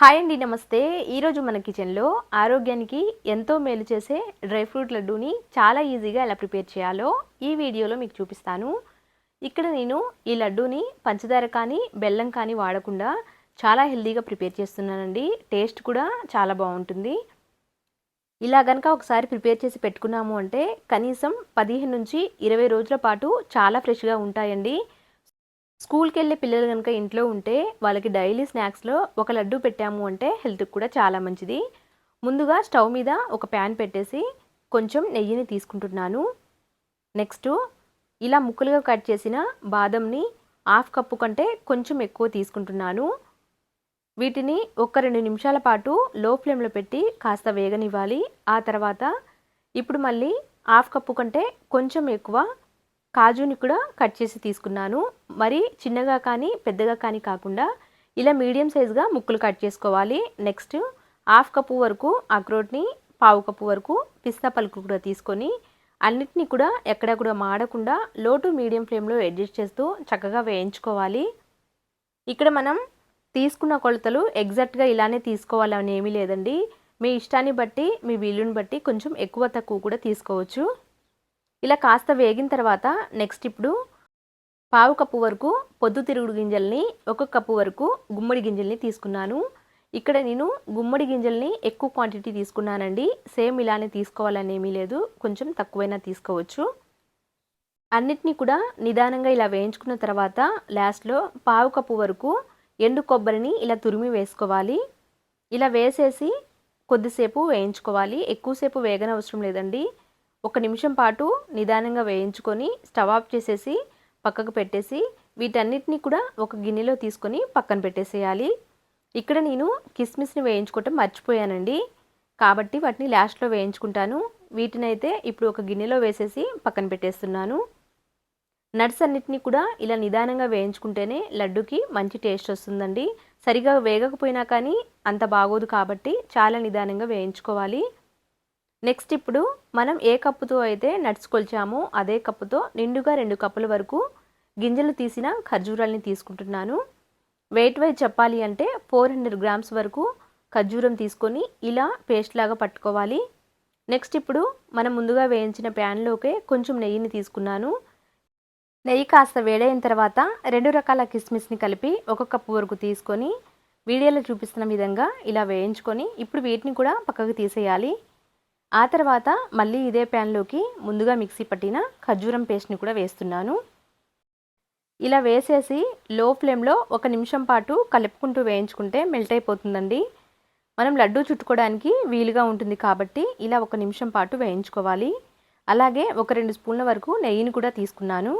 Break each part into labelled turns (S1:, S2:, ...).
S1: Hi అండి నమస్తే. ఈరోజు మన కిచెన్లో ఆరోగ్యానికి ఎంతో మేలు చేసే డ్రై ఫ్రూట్ లడ్డూని చాలా ఈజీగా ఎలా ప్రిపేర్ చేయాలో ఈ వీడియోలో మీకు చూపిస్తాను. ఇక్కడ నేను ఈ లడ్డూని పంచదార కానీ బెల్లం కానీ వాడకుండా చాలా హెల్తీగా ప్రిపేర్ చేస్తున్నానండి. టేస్ట్ కూడా చాలా బాగుంటుంది. ఇలా కనుక ఒకసారి ప్రిపేర్ చేసి పెట్టుకున్నాము అంటే కనీసం పదిహేను నుంచి ఇరవై రోజుల పాటు చాలా ఫ్రెష్గా ఉంటాయండి. స్కూల్కి వెళ్ళే పిల్లలు కనుక ఇంట్లో ఉంటే వాళ్ళకి డైలీ స్నాక్స్లో ఒక లడ్డు పెట్టాము అంటే హెల్త్కి కూడా చాలా మంచిది. ముందుగా స్టవ్ మీద ఒక ప్యాన్ పెట్టేసి కొంచెం నెయ్యిని తీసుకుంటున్నాను. నెక్స్ట్ ఇలా ముక్కలుగా కట్ చేసిన బాదంని హాఫ్ కప్పు కంటే కొంచెం ఎక్కువ తీసుకుంటున్నాను. వీటిని ఒక రెండు నిమిషాల పాటు లో ఫ్లేమ్లో పెట్టి కాస్త వేగనివ్వాలి. ఆ తర్వాత ఇప్పుడు మళ్ళీ హాఫ్ కప్పు కంటే కొంచెం ఎక్కువ కాజుని కూడా కట్ చేసి తీసుకున్నాను. మరి చిన్నగా కానీ పెద్దగా కానీ కాకుండా ఇలా మీడియం సైజుగా ముక్కలు కట్ చేసుకోవాలి. నెక్స్ట్ హాఫ్ కప్పు వరకు అక్రోట్ని పావు కప్పు వరకు పిస్తా పలుకు కూడా తీసుకొని అన్నిటినీ కూడా ఎక్కడ కూడా మాడకుండా లో టు మీడియం ఫ్లేమ్లో అడ్జస్ట్ చేస్తూ చక్కగా వేయించుకోవాలి. ఇక్కడ మనం తీసుకున్న కొలతలు ఎగ్జాక్ట్గా ఇలానే తీసుకోవాలని ఏమీ లేదండి. మీ ఇష్టాన్ని బట్టి మీ వీలుని బట్టి కొంచెం ఎక్కువ తక్కువ కూడా తీసుకోవచ్చు. ఇలా కాస్త వేగిన తర్వాత నెక్స్ట్ ఇప్పుడు పావు కప్పు వరకు పొద్దుతిరుగుడు గింజల్ని ఒక కప్పు వరకు గుమ్మడి గింజల్ని తీసుకున్నాను. ఇక్కడ నేను గుమ్మడి గింజల్ని ఎక్కువ క్వాంటిటీ తీసుకున్నానండి. సేమ్ ఇలానే తీసుకోవాలని ఏమీ లేదు. కొంచెం తక్కువైనా తీసుకోవచ్చు. అన్నిటినీ కూడా నిదానంగా ఇలా వేయించుకున్న తర్వాత లాస్ట్లో పావు కప్పు వరకు ఎండు కొబ్బరిని ఇలా తురిమి వేసుకోవాలి. ఇలా వేసేసి కొద్దిసేపు వేయించుకోవాలి. ఎక్కువసేపు వేగనవసరం లేదండి. ఒక నిమిషం పాటు నిదానంగా వేయించుకొని స్టవ్ ఆఫ్ చేసేసి పక్కకు పెట్టేసి వీటన్నిటిని కూడా ఒక గిన్నెలో తీసుకొని పక్కన పెట్టేసేయాలి. ఇక్కడ నేను కిస్మిస్ని వేయించుకోవటం మర్చిపోయానండి. కాబట్టి వాటిని లాస్ట్లో వేయించుకుంటాను. వీటినైతే ఇప్పుడు ఒక గిన్నెలో వేసేసి పక్కన పెట్టేస్తున్నాను. నట్స్ అన్నిటినీ కూడా ఇలా నిదానంగా వేయించుకుంటేనే లడ్డుకి మంచి టేస్ట్ వస్తుందండి. సరిగా వేగకపోయినా కానీ అంత బాగోదు కాబట్టి చాలా నిదానంగా వేయించుకోవాలి. నెక్స్ట్ ఇప్పుడు మనం ఏ కప్పుతో అయితే నట్స్ కొలిచామో అదే కప్పుతో నిండుగా రెండు కప్పుల వరకు గింజలు తీసిన ఖర్జూరాల్ని తీసుకుంటున్నాను. వెయిట్ వైజ్ చెప్పాలి అంటే ఫోర్ హండ్రెడ్ గ్రామ్స్ వరకు ఖర్జూరం తీసుకొని ఇలా పేస్ట్ లాగా పట్టుకోవాలి. నెక్స్ట్ ఇప్పుడు మనం ముందుగా వేయించిన ప్యాన్లోకే కొంచెం నెయ్యిని తీసుకున్నాను. నెయ్యి కాస్త వేడైన తర్వాత రెండు రకాల కిస్మిస్ని కలిపి ఒక కప్పు వరకు తీసుకొని వీడియోలో చూపిస్తున్న విధంగా ఇలా వేయించుకొని ఇప్పుడు వీటిని కూడా పక్కకు తీసేయాలి. ఆ తర్వాత మళ్ళీ ఇదే ప్యాన్లోకి ముందుగా మిక్సీ పట్టిన ఖర్జూరం పేస్ట్ని కూడా వేస్తున్నాను. ఇలా వేసేసి లో ఫ్లేమ్లో ఒక నిమిషం పాటు కలుపుకుంటూ వేయించుకుంటే మెల్ట్ అయిపోతుందండి. మనం లడ్డూ చుట్టుకోవడానికి వీలుగా ఉంటుంది కాబట్టి ఇలా ఒక నిమిషం పాటు వేయించుకోవాలి. అలాగే ఒక రెండు స్పూన్ల వరకు నెయ్యిని కూడా తీసుకున్నాను.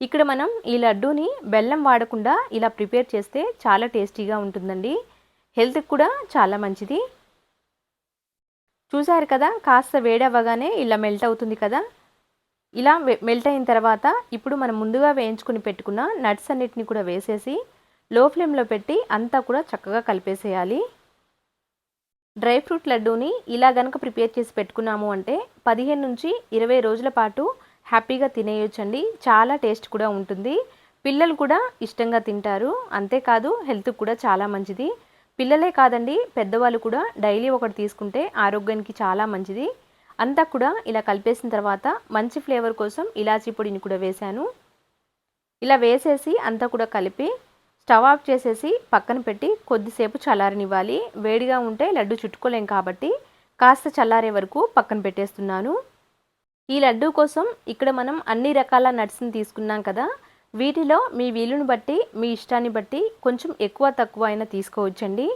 S1: ఇక్కడ మనం ఈ లడ్డూని బెల్లం వాడకుండా ఇలా ప్రిపేర్ చేస్తే చాలా టేస్టీగా ఉంటుందండి. హెల్త్కి కూడా చాలా మంచిది. చూసారు కదా కాస్త వేడి అవ్వగానే ఇలా మెల్ట్ అవుతుంది కదా. ఇలా మెల్ట్ అయిన తర్వాత ఇప్పుడు మనం ముందుగా వేయించుకుని పెట్టుకున్న నట్స్ అన్నిటిని కూడా వేసేసి లో ఫ్లేమ్లో పెట్టి అంతా కూడా చక్కగా కలిపేసేయాలి. డ్రై ఫ్రూట్ లడ్డూని ఇలా గనక ప్రిపేర్ చేసి పెట్టుకున్నాము అంటే పదిహేను నుంచి ఇరవై రోజుల పాటు హ్యాపీగా తినేయొచ్చండి. చాలా టేస్ట్ కూడా ఉంటుంది. పిల్లలు కూడా ఇష్టంగా తింటారు. అంతేకాదు హెల్త్ కూడా చాలా మంచిది. పిల్లలే కాదండి పెద్దవాళ్ళు కూడా డైలీ ఒకటి తీసుకుంటే ఆరోగ్యానికి చాలా మంచిది. అంతా కూడా ఇలా కలిపేసిన తర్వాత మంచి ఫ్లేవర్ కోసం ఇలాచీ పొడిని కూడా వేశాను. ఇలా వేసేసి అంతా కూడా కలిపి స్టవ్ ఆఫ్ చేసేసి పక్కన పెట్టి కొద్దిసేపు చల్లారనివ్వాలి. వేడిగా ఉంటే లడ్డు చుట్టుకోలేం కాబట్టి కాస్త చల్లారే వరకు పక్కన పెట్టేస్తున్నాను. ఈ లడ్డు కోసం ఇక్కడ మనం అన్ని రకాల నట్స్ని తీసుకున్నాం కదా వీటిలో మీ వీలుని బట్టి మీ ఇష్టాన్ని బట్టి కొంచెం ఎక్కువ తక్కువ అయినా తీసుకోవచ్చండి.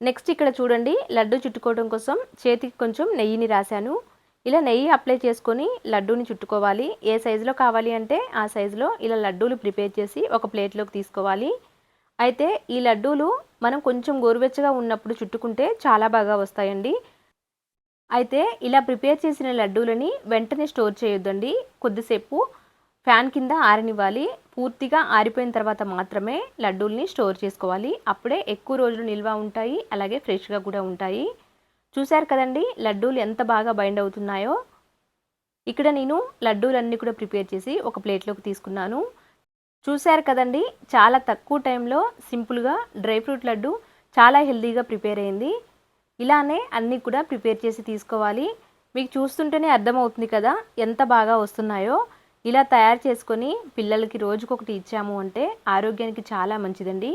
S1: నెక్స్ట్ ఇక్కడ చూడండి లడ్డు చుట్టుకోవడం కోసం చేతికి కొంచెం నెయ్యిని రాశాను. ఇలా నెయ్యి అప్లై చేసుకొని లడ్డూని చుట్టుకోవాలి. ఏ సైజులో కావాలి అంటే ఆ సైజులో ఇలా లడ్డూలు ప్రిపేర్ చేసి ఒక ప్లేట్లోకి తీసుకోవాలి. అయితే ఈ లడ్డూలు మనం కొంచెం గోరువెచ్చగా ఉన్నప్పుడు చుట్టుకుంటే చాలా బాగా వస్తాయండి. అయితే ఇలా ప్రిపేర్ చేసిన లడ్డూలని వెంటనే స్టోర్ చేయొద్దండి. కొద్దిసేపు ఫ్యాన్ కింద ఆరనివ్వాలి. పూర్తిగా ఆరిపోయిన తర్వాత మాత్రమే లడ్డూల్ని స్టోర్ చేసుకోవాలి. అప్పుడే ఎక్కువ రోజులు నిల్వ ఉంటాయి. అలాగే ఫ్రెష్గా కూడా ఉంటాయి. చూశారు కదండి లడ్డూలు ఎంత బాగా బైండ్ అవుతున్నాయో? ఇక్కడ నేను లడ్డూలన్నీ కూడా ప్రిపేర్ చేసి ఒక ప్లేట్లోకి తీసుకున్నాను. చూశారు కదండి చాలా తక్కువ టైంలో సింపుల్గా డ్రై ఫ్రూట్ లడ్డు చాలా హెల్తీగా ప్రిపేర్ అయింది. ఇలానే అన్నీ కూడా ప్రిపేర్ చేసి తీసుకోవాలి. మీకు చూస్తుంటేనే అర్థమవుతుంది కదా ఎంత బాగా వస్తున్నాయో. ఇలా తయారు చేసుకొని పిల్లలకి రోజుకొకటి ఇచ్చాము అంటే ఆరోగ్యానికి చాలా మంచిదండి.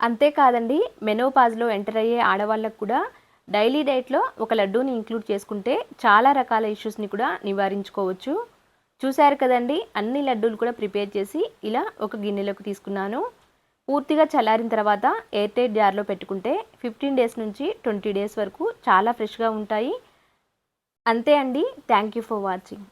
S1: అంతేకాదండి మెనోపాజ్లో ఎంటర్ అయ్యే ఆడవాళ్ళకు కూడా డైలీ డైట్లో ఒక లడ్డూని ఇంక్లూడ్ చేసుకుంటే చాలా రకాల ఇష్యూస్ని కూడా నివారించుకోవచ్చు. చూశారు కదండి అన్ని లడ్డూలు కూడా ప్రిపేర్ చేసి ఇలా ఒక గిన్నెలోకి తీసుకున్నాను. పూర్తిగా చల్లారిన తర్వాత ఎయిర్ టైట్ జార్లో పెట్టుకుంటే ఫిఫ్టీన్ డేస్ నుంచి ట్వంటీ డేస్ వరకు చాలా ఫ్రెష్గా ఉంటాయి. అంతే అండి థ్యాంక్ యూ ఫర్ వాచింగ్.